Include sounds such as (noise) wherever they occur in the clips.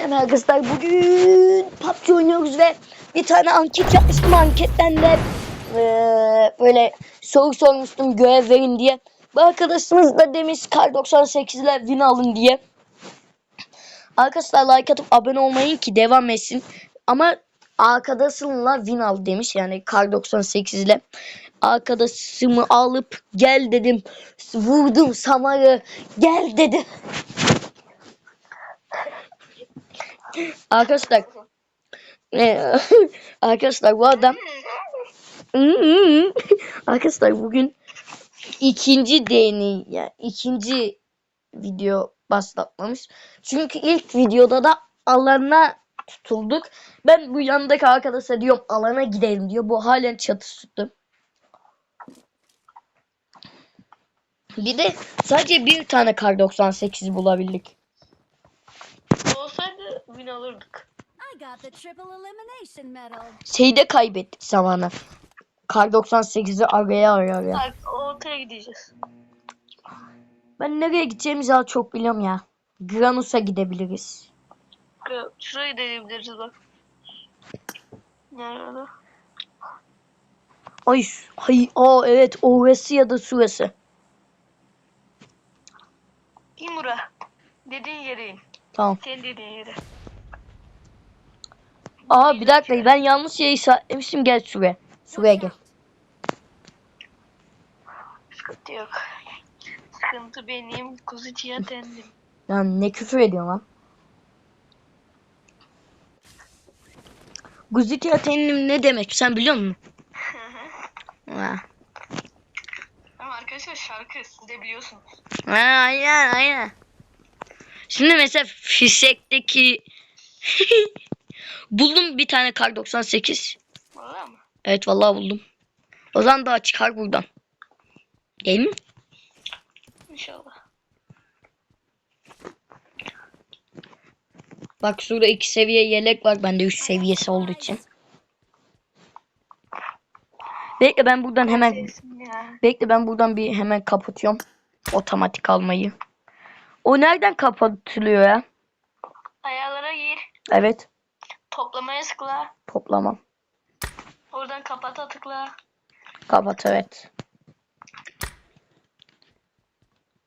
merhaba arkadaşlar. Bugün PUBG oynuyoruz ve bir tane anket yapmıştım. Anketten de eee, böyle soru sormuştum görev verin diye. Bu arkadaşımız da demiş Kar 98 ile win alın diye. Arkadaşlar like atıp abone olmayın ki devam etsin. Ama arkadaşınla win al demiş yani Kar 98 ile. Arkadaşımı alıp gel dedim. Vurdum Samar'ı gel dedim. Arkadaşlar e, (laughs) arkadaşlar bu adam (laughs) arkadaşlar bugün ikinci deney yani ikinci video başlatmamış. Çünkü ilk videoda da alana tutulduk. Ben bu yanındaki arkadaşa diyorum alana gidelim diyor. Bu halen çatı tuttu. Bir de sadece bir tane kar 98 bulabildik. Win alırdık. I got the triple elimination medal. Şeyde kaybettik zamanı. Kar 98'i araya araya. Bak ortaya gideceğiz. Ben nereye gideceğimizi az çok biliyorum ya. Granus'a gidebiliriz. Şuraya- Şuraya deneyebiliriz bak. Nerede? Ay, hay, aa evet orası ya da şurası. İmura. Dediğin yere in. Tamam. Senin dediğin yere. Aa bir dakika ben yanlış yeri işaretlemişim gel şuraya. Şuraya gel. Sıkıntı yok. Sıkıntı benim. Kuzucuya tendim. Lan ne küfür ediyorsun lan. Guziti atenim ne demek sen biliyor musun? (laughs) Ha. Ama arkadaşlar şarkı siz de biliyorsunuz. Ha, aynen aynen. Şimdi mesela fişekteki (laughs) buldum bir tane kar 98. Valla mı? Evet vallahi buldum. O zaman daha çıkar buradan. Değil mi? İnşallah. Bak şurada iki seviye yelek var. Bende üç seviyesi olduğu için. Bekle ben buradan hemen bekle ben buradan bir hemen kapatıyorum. Otomatik almayı. O nereden kapatılıyor ya? Ayarlara gir. Evet. Toplamaya tıkla. Toplamam. Oradan kapata tıkla. Kapat evet.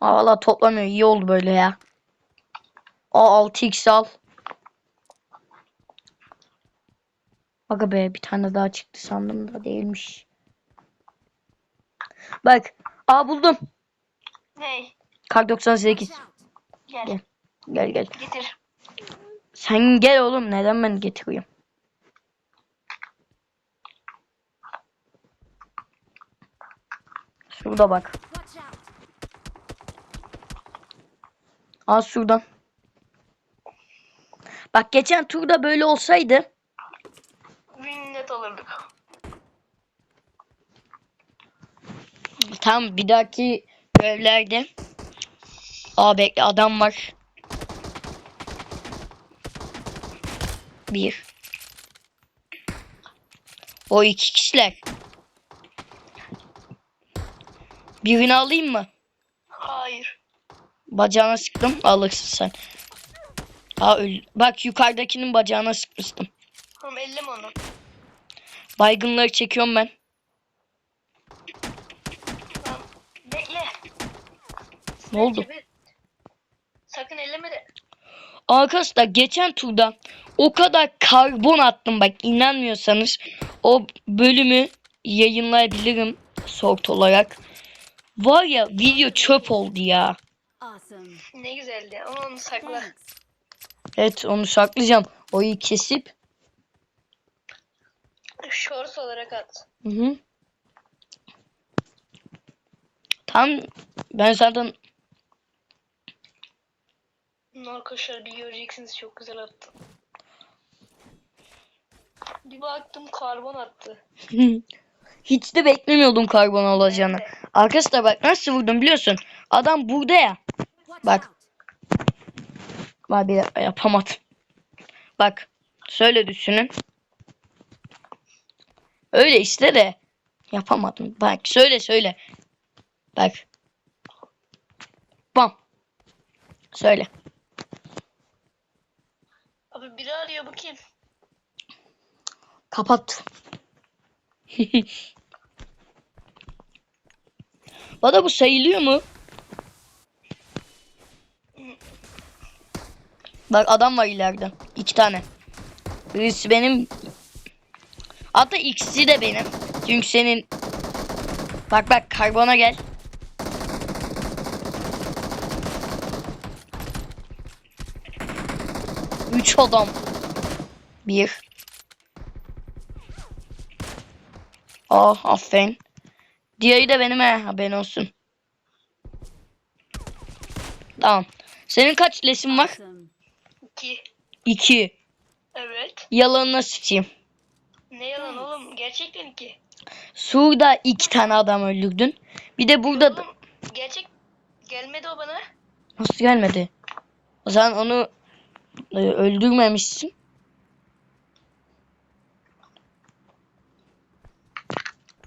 Aa valla toplamıyor. İyi oldu böyle ya. Aa 6x al. Aga be bir tane daha çıktı sandım da değilmiş. Bak. Aa buldum. Ney? Kar 98. Watch out. Gel. Gel. Gel gel. Getir. Sen gel oğlum. Neden ben getiriyorum? Şurada bak. Al şuradan. Bak geçen turda böyle olsaydı Win net alırdık. tam bir dahaki görevlerde Aa bekle adam var. Bir. O iki kişiler. Birini alayım mı? Hayır. Bacağına sıktım. Alırsın sen. Aa öl. Bak yukarıdakinin bacağına sıkmıştım. Tamam elleme onu. Baygınları çekiyorum ben. Bekle. Ne oldu? De. Arkadaşlar geçen turda o kadar karbon attım bak inanmıyorsanız o bölümü yayınlayabilirim sort olarak. Var ya video çöp oldu ya. Ne güzeldi ama onu sakla. Evet onu saklayacağım. Oyu kesip. Shorts olarak at. Hı hı. Tam ben zaten Arkadaşlar bir göreceksiniz çok güzel attı. Bir baktım karbon attı. (laughs) hiç de beklemiyordum karbon olacağını. Arkadaşlar bak nasıl vurdum biliyorsun. Adam burada ya. Bak. out. Vay be yapamadım. Bak şöyle düşünün. Öyle işte de yapamadım. Bak söyle söyle. Bak. Bam. Söyle. Abi biri arıyor bu kim? Kapat. (laughs) Bana bu sayılıyor mu? Bak adam var ileride. İki tane. Birisi benim. Hatta ikisi de benim. Çünkü senin... Bak bak karbona gel. Üç adam. Bir. Ah aferin. Diğeri de benim he haberin olsun. Tamam. Senin kaç lesin var? İki. İki. Evet. Yalanına sıçayım. Ne yalan oğlum? Gerçekten iki. Sur'da iki tane adam öldürdün. Bir de burada da... Oğlum gerçek gelmedi o bana. Nasıl gelmedi? O zaman onu e, öldürmemişsin.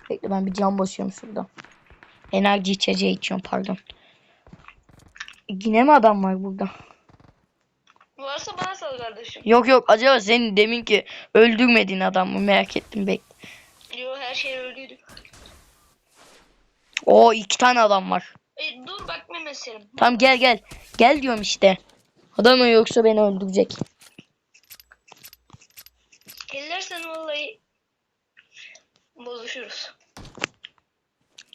Bekle ben bir cam basıyorum şurada. Enerji içeceği içiyorum pardon. Yine mi adam var burada? Varsa bana sal kardeşim. Yok yok acaba senin deminki öldürmediğin adam mı merak ettim bek. Yo her şey öldüydü. Oo iki tane adam var. E, dur bak Mehmet Selim. Tamam gel gel. Gel diyorum işte. Adam mı yoksa beni öldürecek. Ellersen vallahi bozuşuruz.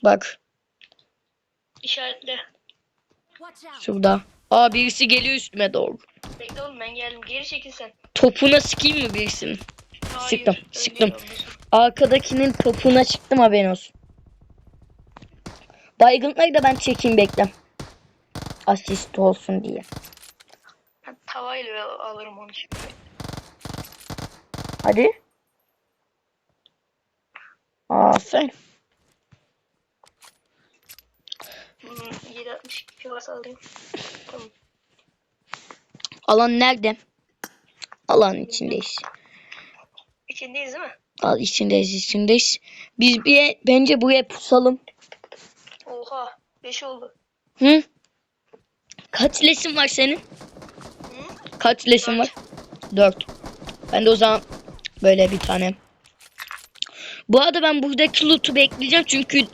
Bak İşaretle. Şurada. Aa birisi geliyor üstüme doğru. Bekle oğlum ben geldim. Geri çekil sen. Topuna sıkayım mı birisinin? Hayır, Sıktım, sıktım. olmaz. Arkadakinin topuna çıktım haberin olsun. Baygınları da ben çekeyim beklem. Asist olsun diye. Tavayla alırım onu şimdi. Hadi. Aferin. Hmm, 762 varsa alayım. Tamam. Alan nerede? Alan içindeyiz. İçindeyiz değil mi? Al içindeyiz içindeyiz. Biz bir bence buraya pusalım. Oha. 5 oldu. Hı? Kaç lesin var senin? Kaç lesin var? Dört. Ben de o zaman böyle bir tane. Bu arada ben buradaki loot'u bekleyeceğim çünkü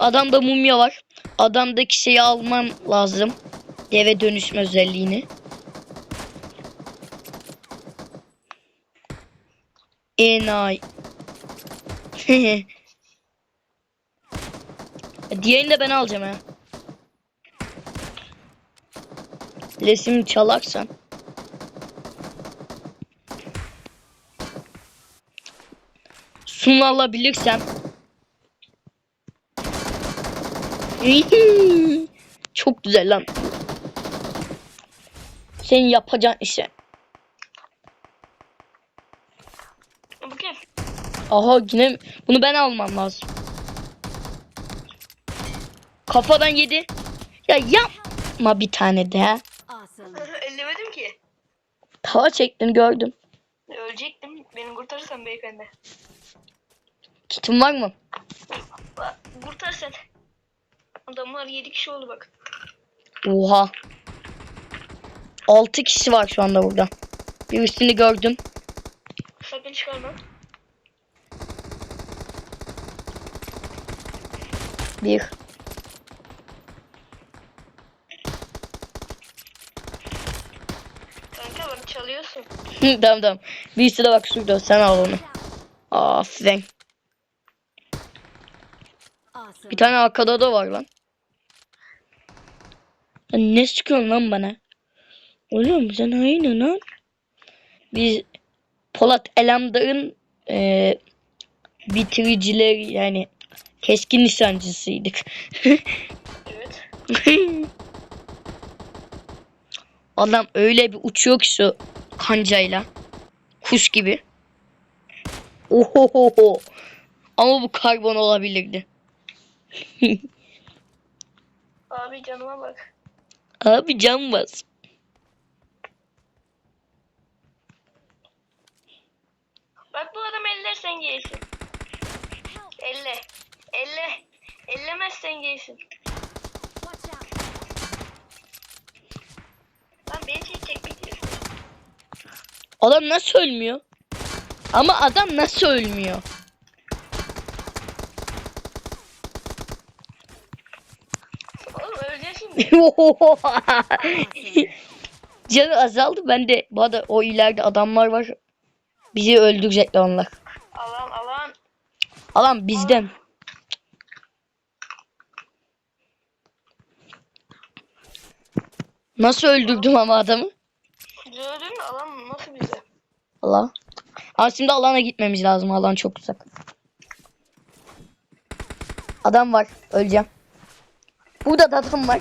adamda mumya var. Adamdaki şeyi almam lazım. Deve dönüşme özelliğini. Enay. (laughs) Diğerini de ben alacağım ha. Lesimi çalarsan. Sunu alabilirsem. (laughs) Çok güzel lan. Senin yapacağın işe. Aha yine bunu ben almam lazım. Kafadan yedi. Ya yapma bir tane de. Tava çektiğini gördüm. Ölecektim. Beni kurtarırsan beyefendi. Kitin var mı? Kurtar sen. Adamlar 7 kişi oldu bak. Oha. 6 kişi var şu anda burada. Birisini gördüm. Sakın çıkarma. Bir. Tamam tamam. Birisi de bak şurada. Sen al onu. Aferin. Bir tane arkada da var lan. Ya ne sıkıyorsun lan bana? Oğlum sen aynı lan. Biz Polat Elamdar'ın eee bitiricileri yani keskin nişancısıydık. Evet. (laughs) Adam öyle bir uçuyor ki şu kancayla. Kuş gibi. Ohohoho. Ama bu karbon olabilirdi. (laughs) Abi canıma bak. Abi can bas. Bak bu adam ellersen giysin. Elle. Elle. Ellemezsen out. Lan beni çekecek. Adam nasıl ölmüyor? Ama adam nasıl ölmüyor? Oğlum şimdi. (laughs) Canı azaldı. Ben de bu arada o ileride adamlar var. Bizi öldürecekler onlar. Alan alan. Alan bizden. Nasıl öldürdüm ama adamı? Gördün mü alan nasıl bize? Allah. Ama şimdi alana gitmemiz lazım. Alan çok uzak. Adam var. Öleceğim. Burada da adam var.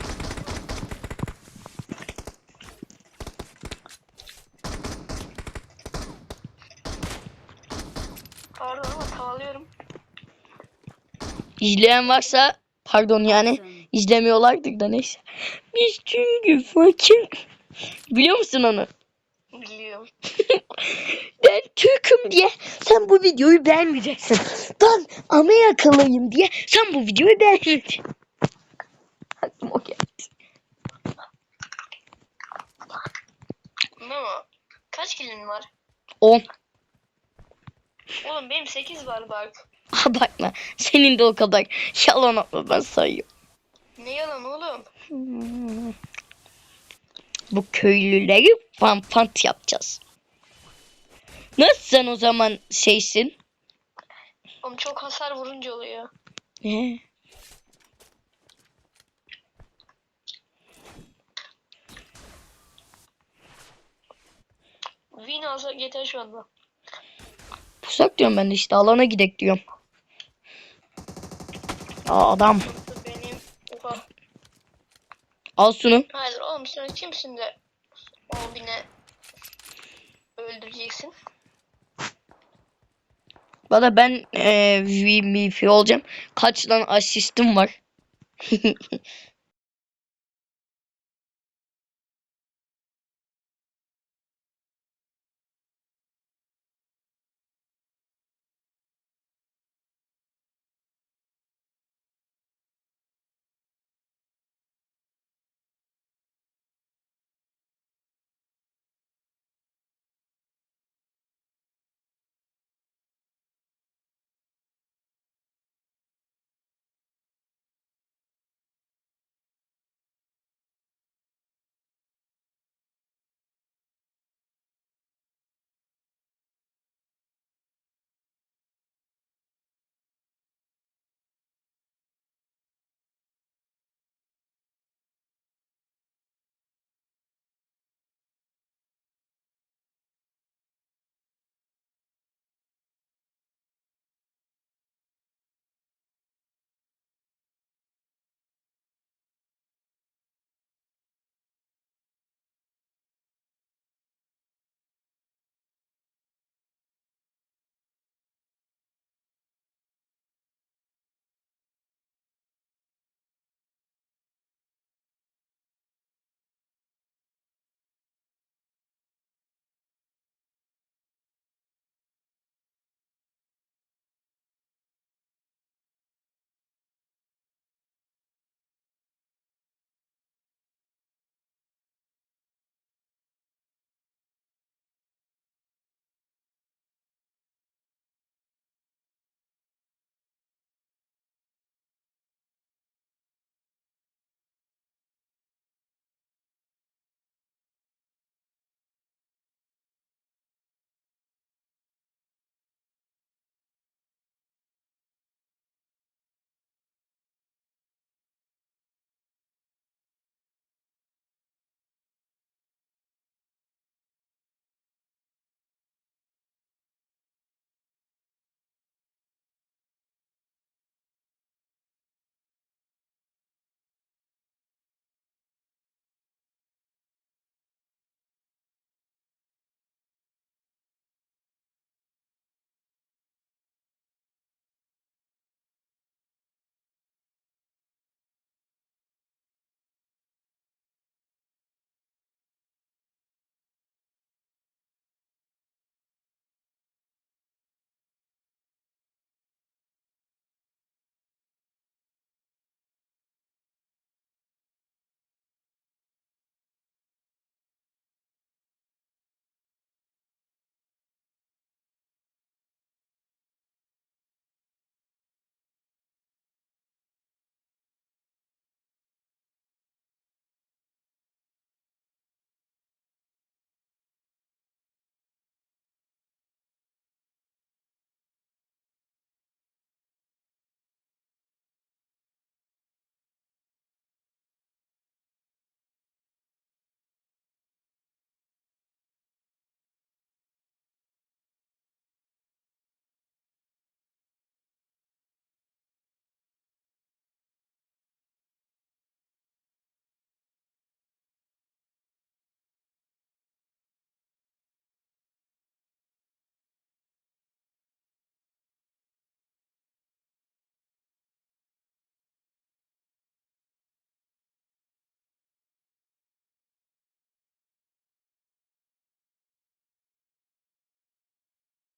Pardon ama tavalıyorum. İzleyen varsa pardon yani izlemiyorlardır da neyse. Biz çünkü fakir. Biliyor musun onu? Biliyorum. (laughs) Ben Türk'üm diye sen bu videoyu beğenmeyeceksin. Ben Amerikalıyım diye sen bu videoyu beğenmeyeceksin. Aklıma o geldi. Memo. Kaç kilin var? 10. Oğlum benim 8 var bak. Bakma. Senin de o kadar. Yalan atma ben sayıyorum. Ne yalan oğlum? Bu köylüleri fan fant yapacağız. Nasıl sen o zaman şeysin? Oğlum çok hasar vurunca oluyor. Ne? Win alsak yeter şu anda. Pusak diyorum ben de işte alana gidek diyorum. Aa, adam. Al şunu. Hayır oğlum sen kimsin de o bine öldüreceksin? Valla ben eee MVP olacağım. Kaç lan asistim var. (laughs)